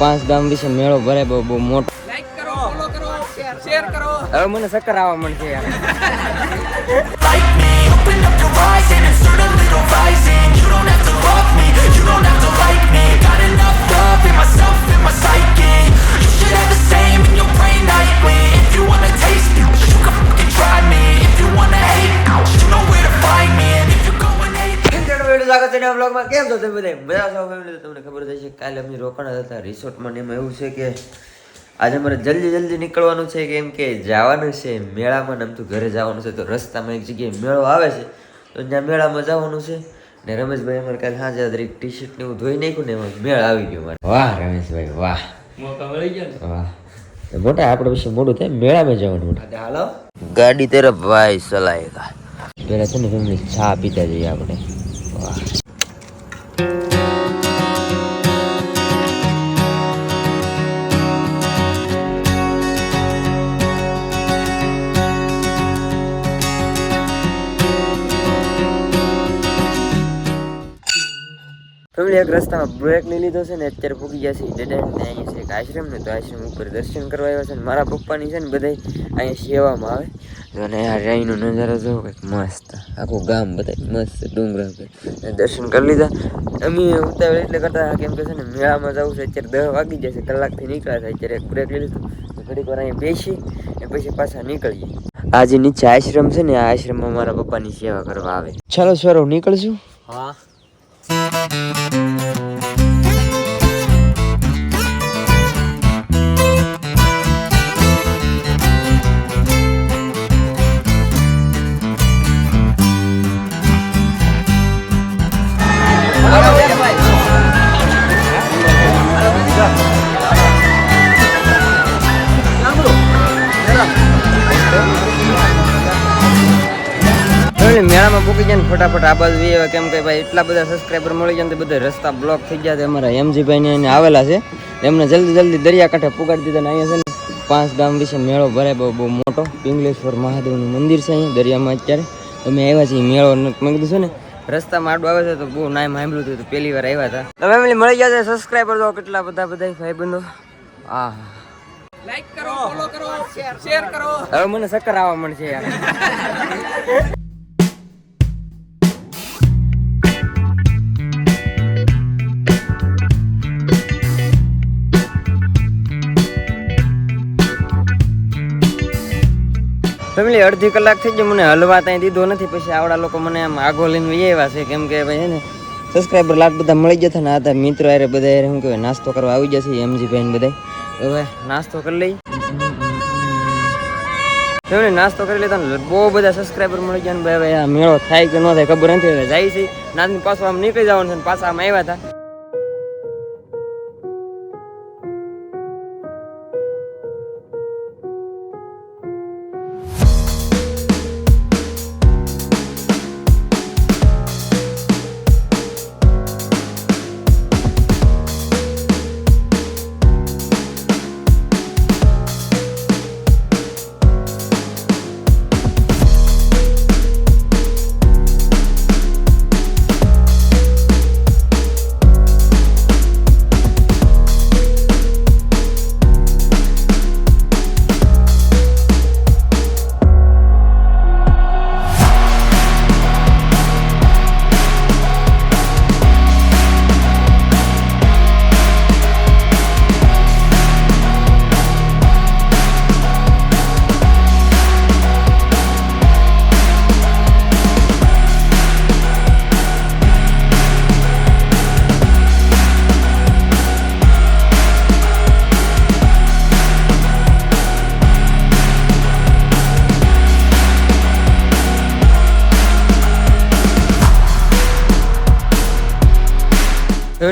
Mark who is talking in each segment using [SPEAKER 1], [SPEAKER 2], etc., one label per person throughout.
[SPEAKER 1] પાંચ ગામ વિશે મેળો ભરે બહુ બહુ મોટો
[SPEAKER 2] લાઈક કરો ફોલો કરો શેર કરો
[SPEAKER 1] હવે મને ચક્કર આવવા મળશે યાર
[SPEAKER 3] like me Open up your eyes and insert a little rising You don't have to love me, you don't have to like me Got enough love in myself and my psyche You should have the same in your brain nightly If you wanna taste it, you can fucking try me If you wanna hate, you know where to find me And if you're going hate
[SPEAKER 1] સ્વાગત છે બ્લોગમાં કેમ છો તમે બધા બધા છો family તમને ખબર જ હશે કાલે અમે રોકાણા હતા રિસોર્ટમાં ને એમાં એવું છે કે આજે અમારે જલ્દી જલ્દી નીકળવાનું છે કેમ કે જવાનું છે મેળામાં આમ તો ઘરે જવાનું છે તો રસ્તામાં એક જગ્યાએ મેળો આવે છે તો ત્યાં મેળામાં જવાનું છે ને રમેશભાઈ અમારે કાલે સાંજે દરેક ટી શર્ટ ને એવું ધોઈ નાખ્યું ને એમાં મેળ આવી ગયો મારે. વાહ રમેશભાઈ વાહ. વાહ. તો મોટા આપણે પછી મોડું થાય મેળામાં જવાનું મોટા. હાલો. ગાડી તરફ ભાઈ ચલાયેગા પેલા છે ને ફેમિલી ચા પીતા જઈએ આપણે. વાહ. ફેમિલી એક રસ્તામાં બ્રેક લઈ લીધો છે ને અત્યારે પૂગી ગયા છે. ડેડા ને અહીંયા છે એક આશ્રમ ને તો આશ્રમ ઉપર દર્શન કરવા આવ્યા છે ને મારા પપ્પાની છે ને બધા અહીંયા સેવામાં આવે. અને આ રાઈનો નજારો જોવો કંઈક મસ્ત. આખું ગામ બધા મસ્ત ડુંગરા દર્શન કરી લીધા. અમે ઉતાવળ એટલે કરતા કેમ કે છે ને મેળામાં જવું છે, અત્યારે દહ વાગી જશે કલાકથી નીકળ્યા છે, અત્યારે એક બ્રેક લીધું ઘડીક વાર અહીંયા બેસી ને પછી પાછા નીકળીએ. આ જે નીચે આશ્રમ છે ને, આ આશ્રમમાં મારા પપ્પાની સેવા કરવા આવે. ચાલો સરો નીકળશું?
[SPEAKER 2] હા.
[SPEAKER 1] મેળામાં પૂકી જાય ને ફટાફટ આ બાજુ આવે કેમ કે ભાઈ એટલા બધા સબસ્ક્રાઈબર મળી જાય ને બધા રસ્તા બ્લોક થઈ ગયા અમારા ને એને આવેલા છે. એમને જલ્દી જલ્દી દરિયા કાંઠે પુગાડી દીધા ને અહીંયા છે ને પાંચ ગામ વિશે મેળો ભરાય બહુ બહુ મોટો. પિંગલેશ્વર મહાદેવનું મંદિર છે અહીંયા દરિયામાં અત્યારે. અમે આવ્યા છીએ મેળો મેં કીધું છે ને રસ્તામાં આડું આવે છે તો બહુ નામ સાંભળ્યું હતું તો પહેલી વાર આવ્યા હતા. તો ફેમિલી મળી ગયા છે સબસ્ક્રાઈબર તો કેટલા બધા બધા ભાઈબંધો? આ
[SPEAKER 2] લાઈક કરો ફોલો કરો શેર કરો.
[SPEAKER 1] હવે મને ચક્કર આવવા મળશે યાર. ફેમિલી અડધી કલાક થઈ ગયો મને હલવા ત્યાં દીધો નથી. પછી આવડા લોકો મને આમ આગો લઈને આવ્યા છે, કેમ કે ભાઈ ને સબસ્ક્રાઈબર લાટ બધા મળી જતા ને, આ મિત્રો અરે બધા યાર શું કહેવાય, નાસ્તો કરવા આવી જશે એમજી ભાઈ બધા હવે નાસ્તો કરી લઈ ફેમિલી, નાસ્તો કરી લેતા ને, બહુ બધા સબસ્ક્રાઈબર મળી ગયા ને, ભાઈ આ મેળો થાય કે ન થાય ખબર નથી, હવે જાય છે. નાદની પાછું આમ નીકળી જવાનું છે પાછા આમ આવ્યા હતા.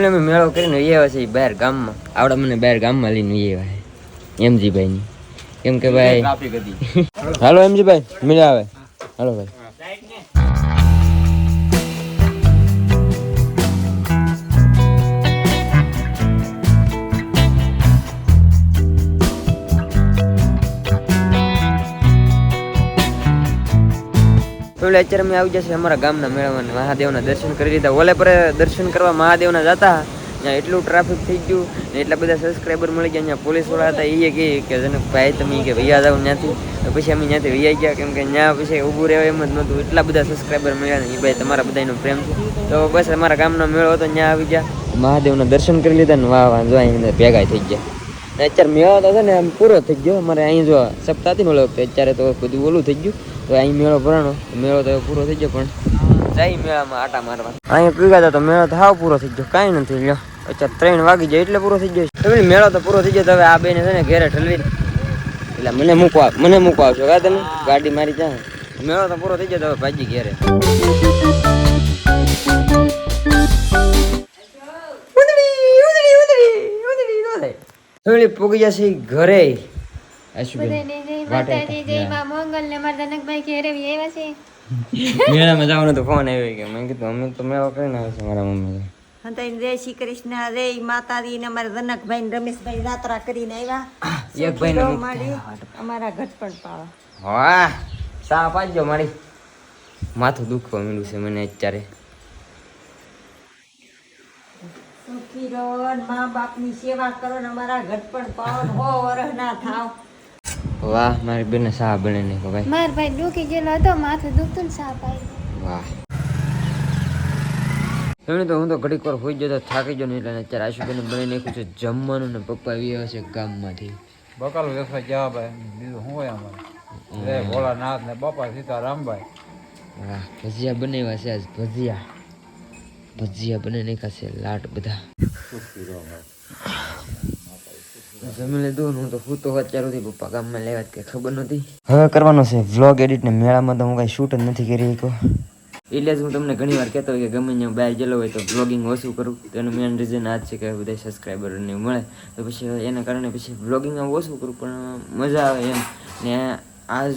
[SPEAKER 1] એટલે અમે મેળો કરીને આવ્યા છે ઈ બહાર ગામમાં. આવડા મને બહાર ગામમાં લઈને આવ્યા છે ની કેમ કે ભાઈ હાલો એમજીભાઈ મળ્યા આવે. હાલો ભાઈ. એટલે અત્યારે અમે આવી જશે અમારા ગામના મેળામાં મહાદેવના દર્શન કરી લીધા. ઓલે પર દર્શન કરવા મહાદેવના જતા. ત્યાં એટલું ટ્રાફિક થઈ ગયું ને એટલા બધા સબસ્ક્રાઈબર મળી ગયા. ત્યાં પોલીસવાળા હતા એ કહે કે જનક ભાઈ, તમે કે ભૈયા જાવ ત્યાંથી. પછી અમે ત્યાંથી વૈયા ગયા, કેમ કે ત્યાં પછી ઊભું રહેવાય એમ જ નહોતું. એટલા બધા સબસ્ક્રાઈબર મળ્યા ને એ ભાઈ તમારા બધાનો પ્રેમ છે. તો બસ અમારા ગામનો મેળો હતો, ત્યાં આવી ગયા. મહાદેવના દર્શન કરી લીધા ને વાહ વાંધો અહીં ભેગા થઈ ગયા. અત્યારે મેળો તો છે ને આમ પૂરો થઈ ગયો. અમારે અહીં જો સપ્તાહથી મળ્યો ને અત્યારે તો બધું ઓલું થઈ ગયું. તો અહીં મેળો ભરાણો. મેળો તો પૂરો થઈ ગયો પણ જઈ મેળામાં આટા મારવા. અહીંયા પીગા તો મેળો તો હાવ પૂરો થઈ ગયો. કાંઈ નથી લ્યો. અત્યારે ત્રણ વાગી જાય એટલે પૂરો થઈ ગયો તો મેળો તો પૂરો થઈ ગયો હવે આ બેને છે ને ઘેરે ઠલવી એટલે મને મૂકવા મને મૂકવા આવશો કા તમે? ગાડી મારી જાય મેળો તો પૂરો થઈ ગયો હવે ભાજી ઘેરે. ઘેરે પોગી જશે ઘરે. મેળામાં જવાનો તો ફોન આવ્યો કે મેં કીધું અમે તો મેળો કરીને આવે મારા મમ્મી
[SPEAKER 4] હંતાઈને જય શ્રી કૃષ્ણ રે માતાજી ને અમારા જનકભાઈ ને રમેશભાઈ યાત્રા કરીને આવ્યા.
[SPEAKER 1] એક
[SPEAKER 4] અમારા ઘટ પણ પાવા.
[SPEAKER 1] વાહ સા પાજો મારી. માથું દુખવા મળ્યું છે મને અત્યારે.
[SPEAKER 4] સુખી રહો મા બાપની સેવા કરો ને અમારા ઘટપણ પણ હો વરહ ના થાવ.
[SPEAKER 1] વાહ મારી બેને સા બને નાખો ભાઈ.
[SPEAKER 5] માર ભાઈ દુખી ગયેલો હતો માથું દુખતું ને સા ભાઈ
[SPEAKER 1] વાહ. તો હું તો ઘડીક વાર હોઈ જતો થાકી ગયો ને એટલે અત્યારે આશુબેન બની નાખ્યું છે જમવાનું ને પપ્પા આવ્યા છે ગામમાંથી.
[SPEAKER 6] બકાલું જવા ભાઈ. બીજું શું હોય અમારે ભોળાનાથ ને બાપા સીતારામભાઈ
[SPEAKER 1] વાહ ભજીયા બનાવ્યા છે આજ ભજીયા. ભજીયા બને નાખ્યા છે લાટ બધા. જમી લીધું હું તો હું તો અત્યાર સુધી પપ્પા ગામમાં લેવા કે ખબર નથી હવે કરવાનો છે વ્લોગ એડિટ ને મેળામાં તો હું કઈ શૂટ જ નથી કરી શક્યો. એટલે જ હું તમને ઘણી વાર કહેતો હોય કે ગમે ત્યાં બહાર ગયેલો હોય તો બ્લોગિંગ ઓછું કરું. તો એનું મેન રીઝન આ જ છે કે બધા સબસ્ક્રાઈબર ને મળે. તો પછી એના કારણે પછી બ્લોગિંગ ઓછું કરું પણ મજા આવે એમ. ને આજ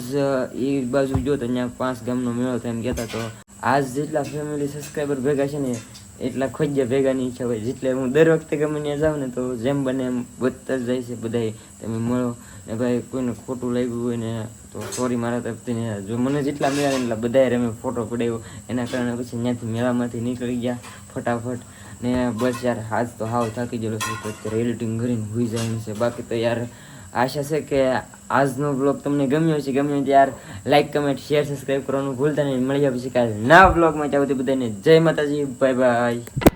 [SPEAKER 1] એ બાજુ જો તો ત્યાં પાંચ ગામનો મેળો તો એમ કહેતા તો આજ જેટલા ફેમિલી સબસ્ક્રાઈબર ભેગા છે ને, એટલા ખોજ્યા ભેગાની ઈચ્છા હોય. જેટલે હું દર વખતે ગમે ત્યાં જાઉં ને, તો જેમ બને એમ વધતા જાય છે બધાએ. તમે મળો. ને ભાઈ, કોઈને ખોટું લાગ્યું હોય ને, તો સોરી મારા તરફથી જો મને જેટલા મળ્યા એટલા બધાએ રમે ફોટો પડાવ્યો. એના કારણે પછી ત્યાંથી મેળામાંથી નીકળી ગયા, ફટાફટ. ને બસ યાર હાથ તો હાવ થાકી ગયેલો છે. તો અત્યારે એડિટિંગ કરીને હોઈ જાય છે. બાકી તો યાર આશા છે કે આજનો બ્લોગ તમને ગમ્યો છે ગમ્યો યાર લાઈક કમેન્ટ શેર સબસ્ક્રાઈબ કરવાનું ભૂલતા નહીં. મળી પછી કાલે ના બ્લોગમાં ચાવતી બધાને જય માતાજી. Bye bye